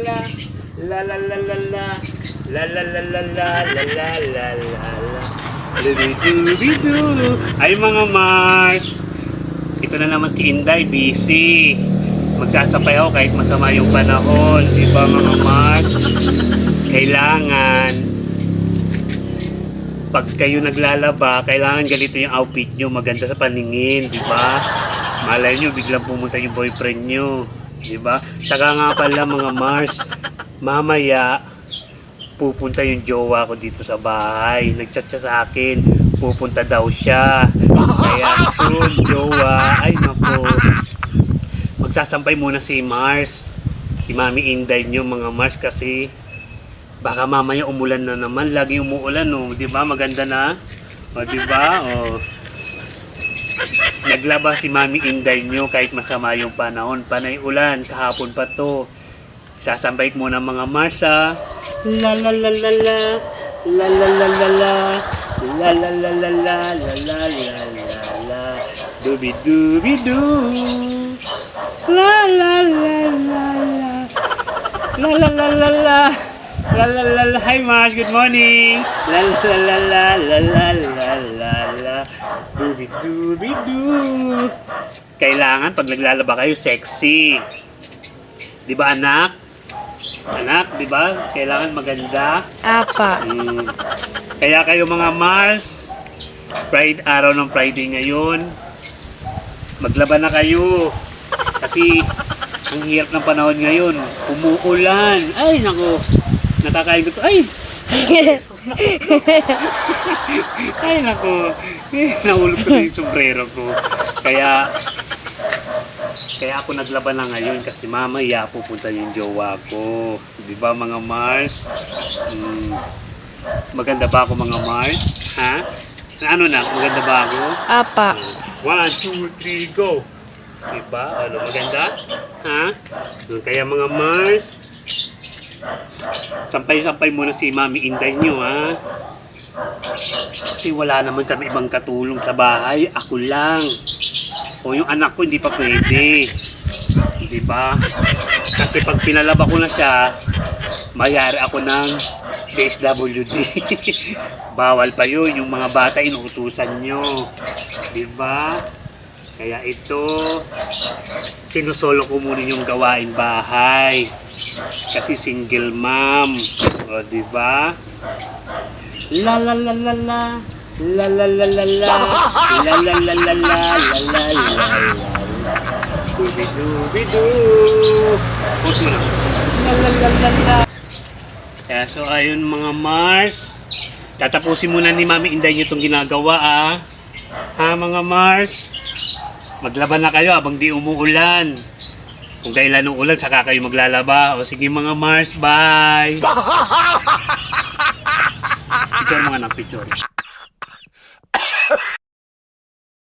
la la la la la la la la la la la la la la la. Ay mga Mars, ito na naman si Inday, busy. Magsasapay ako kahit masama yung panahon. Di ba mga Mars? Kailangan, pag kayo naglalaba, kailangan ganito yung outfit nyo. Maganda sa paningin, di ba? Malay nyo, biglang pumunta yung boyfriend nyo. Di ba? Saka nga pala mga Mars, mamaya, pupunta yung jowa ko dito sa bahay. Nagchat siya sa akin, pupunta daw siya. Kaya soon, jowa, ay nako. Magsasampay muna si Mars. Si Mami Inday nyo mga Mars kasi baka mamaya umulan na naman. Lagi umuulan, no? Di ba? Maganda na. O, di ba? O. Naglaba si Mami Inday nyo kahit masama yung panahon. Panay ulan, kahapon pa to. Sasambay ko muna mga Marsa. La la la la la. La la la la la. La la la la la. La la la la la. Dubi dubi du. La la la la la. La la la la la. La la la la. Hi Mars, good morning. La la la la la. La la la la. Dubi dubi du. Kailangan pag naglalaba kayo sexy. Di ba anak? Anak, di ba? Kailangan maganda. Apa. Mm. Kaya kayo mga Mars, Pride, araw ng Friday ngayon, maglaba na kayo. Kasi ang hirap ng panahon ngayon, umuulan. Ay, nako, nakakain ko to. Ay, ay, nako, nahulog ko na yung sombrero ko. Kaya, kaya ako naglaba na ngayon kasi mamaya pupunta yung jowa ko. Di ba mga Mars? Mm, maganda ba ako mga Mars? Ha? Ano na? Maganda ba ako? Apa. One, two, three, go! Diba? Ano, maganda? Ha? Kaya mga Mars, sampay-sampay muna si Mami Inday nyo, ha? Kasi wala naman kami ibang katulong sa bahay. Ako lang. O yung anak ko, hindi pa pwede. Di ba? Kasi pag pinalaba ko na siya, mayari ako ng DSWD. Bawal pa yun. Yung mga bata, inuutusan nyo. Di ba? Kaya ito, sinusolo ko muna yung gawain bahay. Kasi single mom. O, di ba? La la la la la. La la la la la. La la la la la. La la la la. Dubi dubi du. Pause mo na. La la la la la. Kaya so ayun mga Mars. Tatapusin muna ni Mami Inday niyo itong ginagawa ah. Ha mga Mars? Maglaban na kayo habang di umuulan. Kung kailan ng ulan, saka kayo maglalaba. O sige mga Mars, bye! Picture mga ng picture.